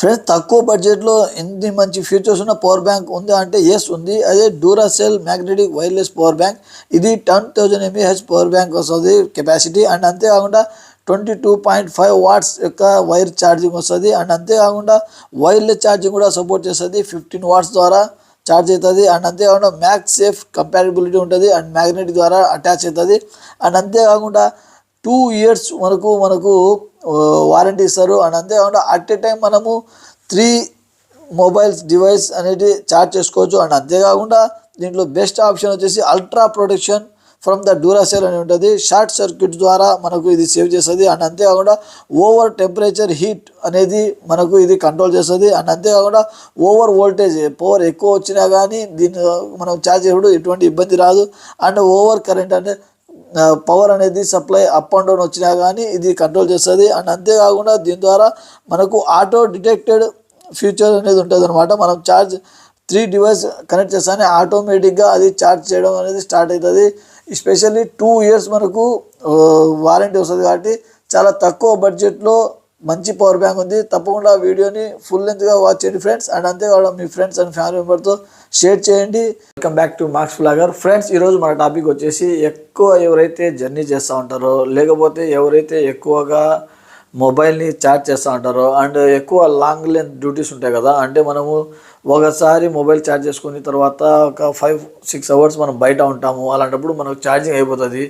Friends తక్కువ బడ్జెట్లో ఎన్ని మంచి ఫీచర్స్ ఉన్న పవర్ బ్యాంక్ ఉంది అంటే ఎస్ ఉంది. అదే Duracell magnetic wireless power bank ఇది ten thousand mAh power bank వస్తుంది కెపాసిటీ అండ్ అంతేకాకుండా twenty two point five watts యొక్క వైర్ ఛార్జింగ్ వస్తుంది. అండ్ అంతేకాకుండా వైర్లెస్ ఛార్జింగ్ కూడా సపోర్ట్ చేస్తుంది ఫిఫ్టీన్ వాట్స్ ద్వారా ఛార్జ్ అవుతుంది. అండ్ అంతేకాకుండా మ్యాక్స్ సేఫ్ కంపాటబిలిటీ ఉంటుంది అండ్ మ్యాగ్నెట్ ద్వారా అటాచ్ అవుతుంది. అండ్ అంతేకాకుండా టూ ఇయర్స్ వరకు మనకు వారంటీ ఇస్తారు. అండ్ అంతేకాకుండా అట్ ఏ టైం మనము త్రీ మొబైల్స్ డివైస్ అనేది ఛార్జ్ చేసుకోవచ్చు. అండ్ అంతేకాకుండా దీంట్లో బెస్ట్ ఆప్షన్ వచ్చేసి ultra protection from the Duracell అని ఉంటుంది. షార్ట్ సర్క్యూట్ ద్వారా మనకు ఇది సేవ్ చేస్తుంది. అండ్ అంతేకాకుండా ఓవర్ టెంపరేచర్ హీట్ అనేది మనకు ఇది కంట్రోల్ చేస్తుంది. అండ్ అంతేకాకుండా ఓవర్ వోల్టేజ్ పవర్ ఎక్కువ వచ్చినా కానీ దీన్ని మనం ఛార్జ్ చేయడం ఎటువంటి ఇబ్బంది రాదు. అండ్ ఓవర్ కరెంట్ అంటే పవర్ అనేది సప్లై అప్ అండ్ డౌన్ వచ్చినా కానీ ఇది కంట్రోల్ చేస్తుంది. అండ్ అంతేకాకుండా దీని ద్వారా మనకు ఆటో డిటెక్టెడ్ ఫ్యూచర్ అనేది ఉంటుంది అనమాట మనం ఛార్జ్ త్రీ డివైస్ కనెక్ట్ చేస్తానే ఆటోమేటిక్గా అది ఛార్జ్ చేయడం అనేది స్టార్ట్ అవుతుంది ఎస్పెషల్లీ టూ ఇయర్స్ మనకు వారంటీ వస్తుంది కాబట్టి చాలా తక్కువ బడ్జెట్లో మంచి పవర్ బ్యాంక్ ఉంది. తప్పకుండా ఆ వీడియోని ఫుల్ లెంత్గా వాచ్ చేయండి ఫ్రెండ్స్ అండ్ అంతేకాకుండా మీ ఫ్రెండ్స్ అండ్ ఫ్యామిలీ మెంబర్తో షేర్ చేయండి. Welcome back to Marks vlogger friends ఈరోజు మన టాపిక్ వచ్చేసి ఎక్కువ ఎవరైతే జర్నీ చేస్తూ ఉంటారో లేకపోతే ఎవరైతే ఎక్కువగా మొబైల్ని ఛార్జ్ చేస్తూ ఉంటారో అండ్ ఎక్కువ లాంగ్ లెంత్ డ్యూటీస్ ఉంటాయి కదా అంటే మనము ఒకసారి మొబైల్ ఛార్జ్ చేసుకున్న తర్వాత ఒక ఫైవ్ సిక్స్ అవర్స్ మనం బయట ఉంటాము. అలాంటప్పుడు మనకు ఛార్జింగ్ అయిపోతుంది.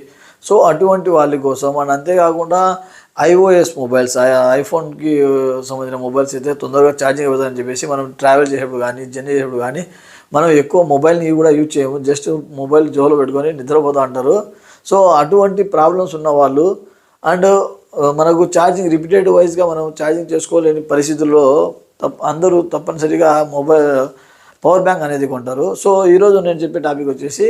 సో అటువంటి వాళ్ళ కోసం అండ్ అంతేకాకుండా ఐఓఎస్ మొబైల్స్ ఐఫోన్కి సంబంధించిన మొబైల్స్ అయితే తొందరగా ఛార్జింగ్ అవుతుందని చెప్పేసి మనం ట్రావెల్ చేసేప్పుడు కానీ జర్నీ చేసేప్పుడు కానీ మనం ఎక్కువ మొబైల్ని కూడా యూజ్ చేయము. జస్ట్ మొబైల్ జోలో పెట్టుకొని నిద్రపోతూ ఉంటారు సో అటువంటి ప్రాబ్లమ్స్ ఉన్న వాళ్ళు అండ్ మనకు ఛార్జింగ్ రిపీటెడ్ వైజ్గా మనం ఛార్జింగ్ చేసుకోలేని పరిస్థితుల్లో తప్ప అందరూ తప్పనిసరిగా మొబైల్ పవర్ బ్యాంక్ అనేది కొంటారు. సో ఈరోజు నేను చెప్పే టాపిక్ వచ్చేసి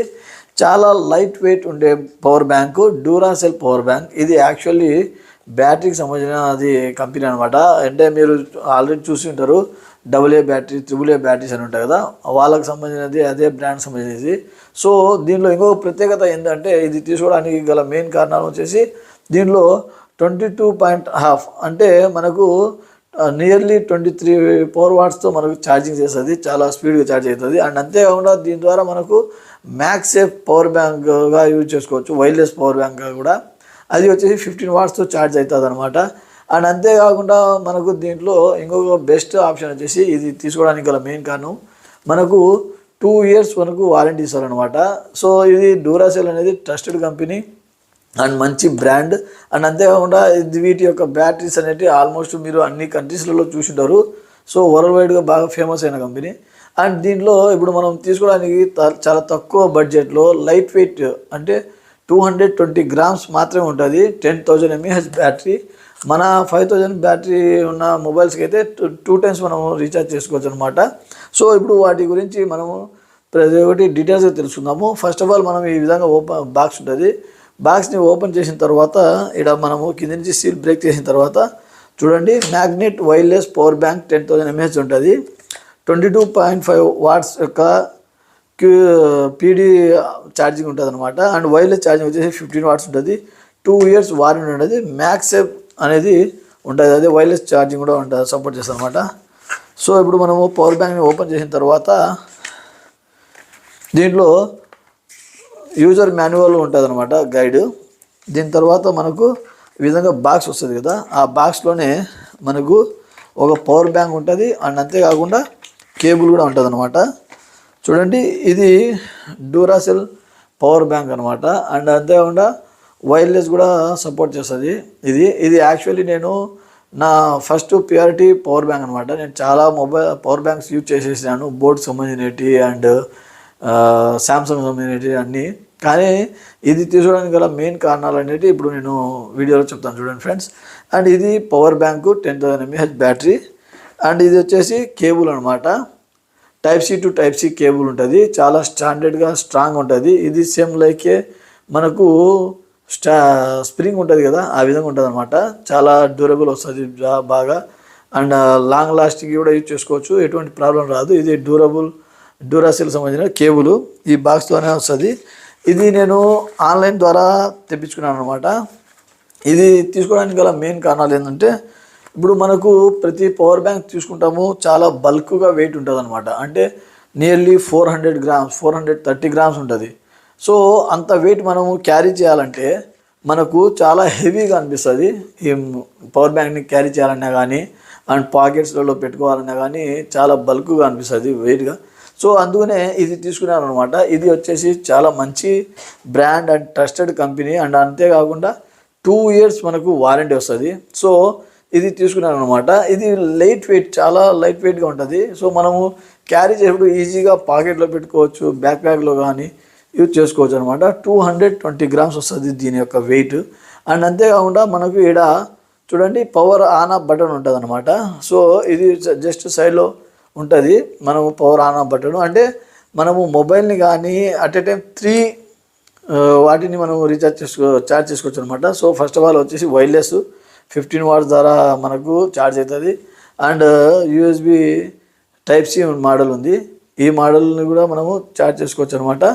చాలా లైట్ వెయిట్ ఉండే power bank Duracell power bank. ఇది యాక్చువల్లీ బ్యాటరీకి సంబంధించిన అది కంపెనీ అనమాట అంటే మీరు ఆల్రెడీ చూసి ఉంటారు double A battery triple A batteries అని ఉంటాయి కదా వాళ్ళకి సంబంధించినది అదే బ్రాండ్ సంబంధించినది. సో దీనిలో ఇంకొక ప్రత్యేకత ఏంటంటే ఇది తీసుకోవడానికి గల మెయిన్ కారణాలు వచ్చేసి దీనిలో ట్వంటీ టూ పాయింట్ హాఫ్ అంటే మనకు నియర్లీ ట్వంటీ త్రీ పవర్ వాట్స్తో మనకు ఛార్జింగ్ చేస్తుంది చాలా స్పీడ్గా ఛార్జ్ అవుతుంది. అండ్ అంతేకాకుండా దీని ద్వారా మనకు మ్యాక్స్ సేఫ్ పవర్ బ్యాంక్గా యూజ్ చేసుకోవచ్చు వైర్లెస్ పవర్ బ్యాంక్గా కూడా. అది వచ్చేసి ఫిఫ్టీన్ వాట్స్తో ఛార్జ్ అవుతుంది అనమాట అండ్ అంతేకాకుండా మనకు దీంట్లో ఇంకొక బెస్ట్ ఆప్షన్ వచ్చేసి ఇది తీసుకోవడానికి గల మెయిన్ కారణం మనకు టూ ఇయర్స్ మనకు వారంటీ ఇస్తారనమాట సో ఇది డూరాసెల్ అనేది ట్రస్టెడ్ కంపెనీ అండ్ మంచి బ్రాండ్ అండ్ అంతేకాకుండా ఇది వీటి యొక్క బ్యాటరీస్ అనేవి ఆల్మోస్ట్ మీరు అన్ని కంట్రీస్లలో చూసింటారు. సో వరల్డ్ వైడ్గా బాగా ఫేమస్ అయిన కంపెనీ అండ్ దీంట్లో ఇప్పుడు మనం తీసుకోవడానికి త- చాలా తక్కువ బడ్జెట్లో లైట్ వెయిట్ అంటే టూ హండ్రెడ్ ట్వంటీ గ్రామ్స్ మాత్రమే ఉంటుంది. Ten thousand mAh battery. మన ఫైవ్ థౌజండ్ బ్యాటరీ ఉన్న మొబైల్స్కి అయితే టూ టూ టైమ్స్ మనం రీఛార్జ్ చేసుకోవచ్చు అనమాట సో ఇప్పుడు వాటి గురించి మనము ప్రతి ఒక్కటి డీటెయిల్స్గా తెలుసుకుందాము. ఫస్ట్ ఆఫ్ ఆల్ మనం ఈ విధంగా ఓపెన్ బాక్స్ ఉంటుంది. బాక్స్ని ఓపెన్ చేసిన తర్వాత ఇక్కడ మనము కింద నుంచి సీల్ బ్రేక్ చేసిన తర్వాత చూడండి magnet wireless power bank ten thousand mAh ఉంటుంది. Twenty two point five watts యొక్క క్యూ పీడీ ఛార్జింగ్ ఉంటుంది అనమాట అండ్ వైర్లెస్ ఛార్జింగ్ వచ్చేసి ఫిఫ్టీన్ వాట్స్ ఉంటుంది. టూ ఇయర్స్ వారంటీ ఉంటుంది మ్యాక్స్ అనేది ఉంటుంది. అదే వైర్లెస్ ఛార్జింగ్ కూడా ఉంటుంది. సపోర్ట్ చేస్తుంది అనమాట సో ఇప్పుడు మనము పవర్ బ్యాంక్ని ఓపెన్ చేసిన తర్వాత దీంట్లో యూజర్ మాన్యువల్ ఉంటుంది అనమాట గైడ్. దీని తర్వాత మనకు విధంగా బాక్స్ వస్తుంది కదా. ఆ బాక్స్లోనే మనకు ఒక పవర్ బ్యాంక్ ఉంటుంది. అండ్ అంతేకాకుండా కేబుల్ కూడా ఉంటుంది అనమాట చూడండి ఇది డూరాసెల్ పవర్ బ్యాంక్ అనమాట అండ్ అంతేకాకుండా వైర్లెస్ కూడా సపోర్ట్ చేస్తుంది. ఇది ఇది యాక్చువల్లీ నేను నా ఫస్ట్ ప్యూరిటీ పవర్ బ్యాంక్ అనమాట నేను చాలా మొబైల్ పవర్ బ్యాంక్స్ యూజ్ చేసేసాను బోర్డ్కి సంబంధించినవి అండ్ శాంసంగ్ సంబంధించినవి అన్నీ. కానీ ఇది తీసుకోవడానికి గల మెయిన్ కారణాలు అనేవి ఇప్పుడు నేను వీడియోలో చెప్తాను చూడండి ఫ్రెండ్స్. అండ్ ఇది power bank ten thousand mAh battery. And ఇది వచ్చేసి కేబుల్ అనమాట type C to type C cable ఉంటుంది. చాలా స్టాండర్డ్గా స్ట్రాంగ్ ఉంటుంది. ఇది సేమ్ లైకే మనకు స్టా స్ప్రింగ్ ఉంటుంది కదా ఆ విధంగా ఉంటుంది అనమాట చాలా డ్యూరబుల్ వస్తుంది బాగా. అండ్ లాంగ్ లాస్టింగ్ కూడా యూజ్ చేసుకోవచ్చు. ఎటువంటి ప్రాబ్లం రాదు. ఇది డ్యూరబుల్ డ్యూరాసిల్ సంబంధించిన కేబుల్ ఈ బాక్స్తోనే వస్తుంది. ఇది నేను ఆన్లైన్ ద్వారా తెప్పించుకున్నాను అనమాట ఇది తీసుకోవడానికి గల మెయిన్ కారణాలు ఏంటంటే ఇప్పుడు మనకు ప్రతి పవర్ బ్యాంక్ తీసుకుంటాము చాలా బల్క్గా వెయిట్ ఉంటుంది అనమాట అంటే nearly four hundred grams four hundred thirty grams ఉంటుంది. సో అంత వెయిట్ మనము క్యారీ చేయాలంటే మనకు చాలా హెవీగా అనిపిస్తుంది. ఈ పవర్ బ్యాంక్ని క్యారీ చేయాలన్నా కానీ అండ్ పాకెట్స్లలో పెట్టుకోవాలన్నా కానీ చాలా బల్క్గా అనిపిస్తుంది వెయిట్గా సో అందుకనే ఇది తీసుకున్నాను అనమాట ఇది వచ్చేసి చాలా మంచి brand and trusted company and అంతేకాకుండా టూ ఇయర్స్ మనకు వారంటీ వస్తుంది. సో ఇది తీసుకున్నాను అనమాట ఇది లైట్ వెయిట్ చాలా లైట్ వెయిట్గా ఉంటుంది. సో మనము క్యారీ చేసేప్పుడు ఈజీగా పాకెట్లో పెట్టుకోవచ్చు బ్యాక్ బ్యాగ్లో కానీ యూజ్ చేసుకోవచ్చు అనమాట టూ హండ్రెడ్ ట్వంటీ గ్రామ్స్ వస్తుంది దీని యొక్క వెయిట్ అండ్ అంతేకాకుండా మనకు ఈడ చూడండి పవర్ ఆన్ ఆఫ్ బటన్ ఉంటుంది అనమాట సో ఇది జస్ట్ సైడ్లో ఉంటుంది. మనము పవర్ ఆన్ ఆఫ్ బటన్ అంటే మనము మొబైల్ని కానీ అట్ ఏ టైం త్రీ వాటిని మనం రీఛార్జ్ చేసుకో ఛార్జ్ చేసుకోవచ్చు అనమాట సో ఫస్ట్ ఆఫ్ ఆల్ వచ్చేసి వైర్లెస్ ఫిఫ్టీన్ వాట్స్ ద్వారా మనకు ఛార్జ్ అవుతుంది. And USB type C model ఉంది. ఈ మోడల్ని కూడా మనము ఛార్జ్ చేసుకోవచ్చు అనమాట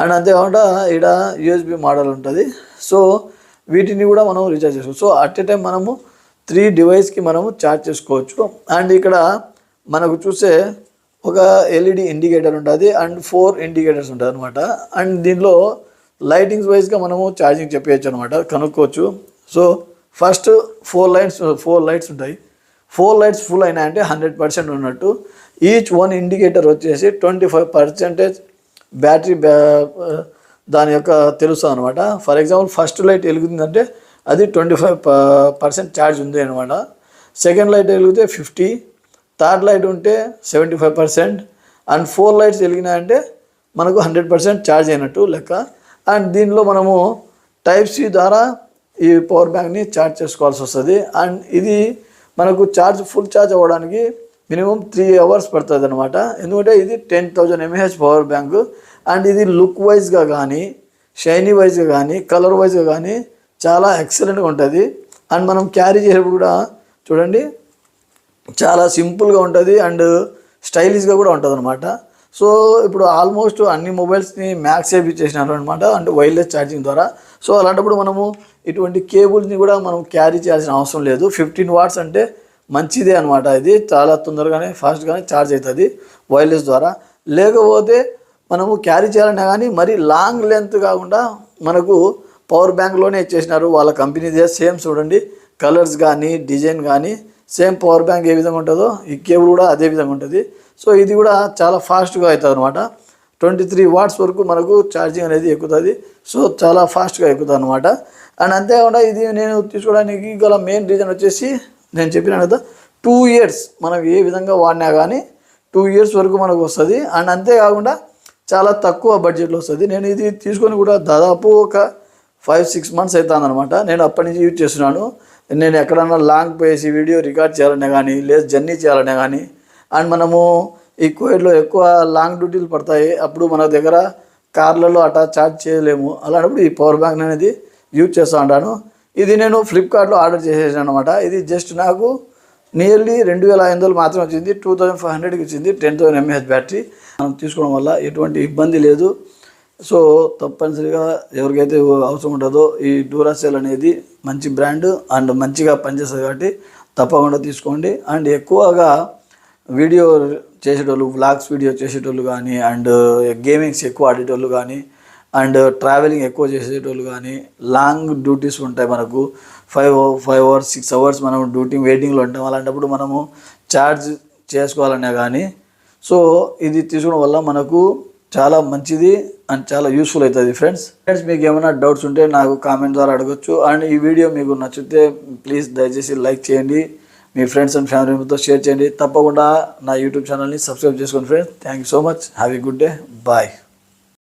అండ్ అంతేకాకుండా ఇక్కడ యూఎస్బి మోడల్ ఉంటుంది. సో వీటిని కూడా మనం రీఛార్జ్ చేసుకోవచ్చు సో అట్ ఏ టైం మనము త్రీ డివైస్కి మనము ఛార్జ్ చేసుకోవచ్చు. అండ్ ఇక్కడ మనకు చూసే ఒక ఎల్ఈడి ఇండికేటర్ ఉంటుంది అండ్ ఫోర్ ఇండికేటర్స్ ఉంటుంది అనమాట అండ్ దీనిలో లైటింగ్స్ వైజ్గా మనము ఛార్జింగ్ చెప్పేయచ్చు అనమాట కనుక్కోవచ్చు. So first four lights four lights ఉంటాయి. ఫోర్ లైట్స్ ఫుల్ అయినాయంటే హండ్రెడ్ పర్సెంట్ ఉన్నట్టు. ఈచ్ వన్ ఇండికేటర్ వచ్చేసి ట్వంటీ ఫైవ్ పర్సెంటేజ్ బ్యాటరీ బ్యా దాని యొక్క తెలుస్తుంది అనమాట ఫర్ ఎగ్జాంపుల్ ఫస్ట్ లైట్ వెలుగుతుందంటే అది ట్వంటీ ఫైవ్ పర్సెంట్ ఛార్జ్ ఉంది అనమాట సెకండ్ లైట్ వెలిగితే ఫిఫ్టీ థర్డ్ లైట్ ఉంటే seventy five percent and four lights వెలిగినాయంటే మనకు హండ్రెడ్ పర్సెంట్ ఛార్జ్ అయినట్టు లెక్క. అండ్ దీనిలో మనము టైప్ సి ద్వారా ఈ పవర్ బ్యాంక్ని ఛార్జ్ చేసుకోవాల్సి వస్తుంది. అండ్ ఇది మనకు ఛార్జ్ ఫుల్ ఛార్జ్ అవ్వడానికి మినిమం త్రీ అవర్స్ పడుతుంది అనమాట ఎందుకంటే ఇది ten thousand mAh power bank and ఇది లుక్ వైజ్గా కానీ షైనీ వైజ్గా కానీ కలర్ వైజ్గా కానీ చాలా ఎక్సలెంట్గా ఉంటుంది. అండ్ మనం క్యారీ చేసేప్పుడు కూడా చూడండి చాలా సింపుల్గా ఉంటుంది అండ్ స్టైలిష్గా కూడా ఉంటుంది అనమాట సో ఇప్పుడు ఆల్మోస్ట్ అన్ని మొబైల్స్ని మ్యాక్స్ చేసినారు అనమాట అంటే వైర్లెస్ ఛార్జింగ్ ద్వారా. సో అలాంటప్పుడు మనము ఇటువంటి కేబుల్ని కూడా మనం క్యారీ చేయాల్సిన అవసరం లేదు. ఫిఫ్టీన్ వాట్స్ అంటే మంచిదే అనమాట ఇది చాలా తొందరగానే ఫాస్ట్గానే ఛార్జ్ అవుతుంది వైర్లెస్ ద్వారా. లేకపోతే మనము క్యారీ చేయాలన్నా కానీ మరీ లాంగ్ లెంత్ కాకుండా మనకు పవర్ బ్యాంక్లోనే ఇచ్చేసినారు వాళ్ళ కంపెనీదే సేమ్ చూడండి. కలర్స్ కానీ డిజైన్ కానీ సేమ్ పవర్ బ్యాంక్ ఏ విధంగా ఉంటుందో ఈ కేబుల్ కూడా అదే విధంగా ఉంటుంది. సో ఇది కూడా చాలా ఫాస్ట్గా అవుతుంది అనమాట ట్వంటీ త్రీ వాట్స్ వరకు మనకు ఛార్జింగ్ అనేది ఎక్కుతుంది. సో చాలా ఫాస్ట్గా ఎక్కుతుంది అనమాట అండ్ అంతేకాకుండా ఇది నేను తీసుకోవడానికి గల మెయిన్ రీజన్ వచ్చేసి నేను చెప్పిన కదా టూ ఇయర్స్ మనం ఏ విధంగా వాడినా కానీ టూ ఇయర్స్ వరకు మనకు వస్తుంది. అండ్ అంతేకాకుండా చాలా తక్కువ బడ్జెట్లో వస్తుంది. నేను ఇది తీసుకొని కూడా దాదాపు ఒక ఫైవ్ సిక్స్ మంత్స్ అవుతుంది అనమాట నేను అప్పటి నుంచి యూజ్ చేస్తున్నాను. నేను ఎక్కడన్నా లాంగ్ పోయేసి వీడియో రికార్డ్ చేయాలనే కానీ లేదు జర్నీ చేయాలనే కానీ అండ్ మనము ఈ కోవిడ్లో ఎక్కువ లాంగ్ డ్యూటీలు పడతాయి. అప్పుడు మన దగ్గర కార్లలో అటా ఛార్జ్ చేయలేము. అలాంటప్పుడు ఈ పవర్ బ్యాంక్ అనేది యూజ్ చేస్తూ ఉంటాను. ఇది నేను ఫ్లిప్కార్ట్లో ఆర్డర్ చేసేసాను అనమాట ఇది జస్ట్ నాకు నియర్లీ రెండు వేల ఐదు వందలు మాత్రం వచ్చింది. టూ థౌజండ్ ఫైవ్ హండ్రెడ్కి వచ్చింది. టెన్ థౌసండ్ ఎంఏహెచ్ బ్యాటరీ మనం తీసుకోవడం వల్ల ఎటువంటి ఇబ్బంది లేదు. సో తప్పనిసరిగా ఎవరికైతే అవసరం ఉంటుందో ఈ డూరాసెల్ అనేది మంచి బ్రాండ్ అండ్ మంచిగా పనిచేస్తుంది కాబట్టి తప్పకుండా తీసుకోండి. అండ్ ఎక్కువగా వీడియో చేసేటోళ్ళు వ్లాగ్స్ వీడియో చేసేటోళ్ళు కానీ అండ్ గేమింగ్స్ uh, ఎక్కువ ఆడేటోళ్ళు కానీ అండ్ ట్రావెలింగ్ uh, ఎక్కువ చేసేటోళ్ళు కానీ లాంగ్ డ్యూటీస్ ఉంటాయి మనకు. Five five hours six hours మనం డ్యూటీ వెయిటింగ్లో ఉంటాం. అలాంటప్పుడు మనము ఛార్జ్ చేసుకోవాలనే కానీ సో ఇది తీసుకోవడం వల్ల మనకు చాలా మంచిది అండ్ చాలా యూస్ఫుల్ అవుతుంది ఫ్రెండ్స్ ఫ్రెండ్స్ మీకు ఏమైనా డౌట్స్ ఉంటే నాకు కామెంట్ ద్వారా అడగచ్చు. అండ్ ఈ వీడియో మీకు నచ్చితే ప్లీజ్ దయచేసి లైక్ చేయండి. మీ ఫ్రెండ్స్ అండ్ ఫ్యామిలీ మెంబర్తో షేర్ చేయండి. తప్పకుండా నా యూట్యూబ్ ఛానల్ని సబ్స్క్రైబ్ చేసుకోండి friends thank you so much have a good day bye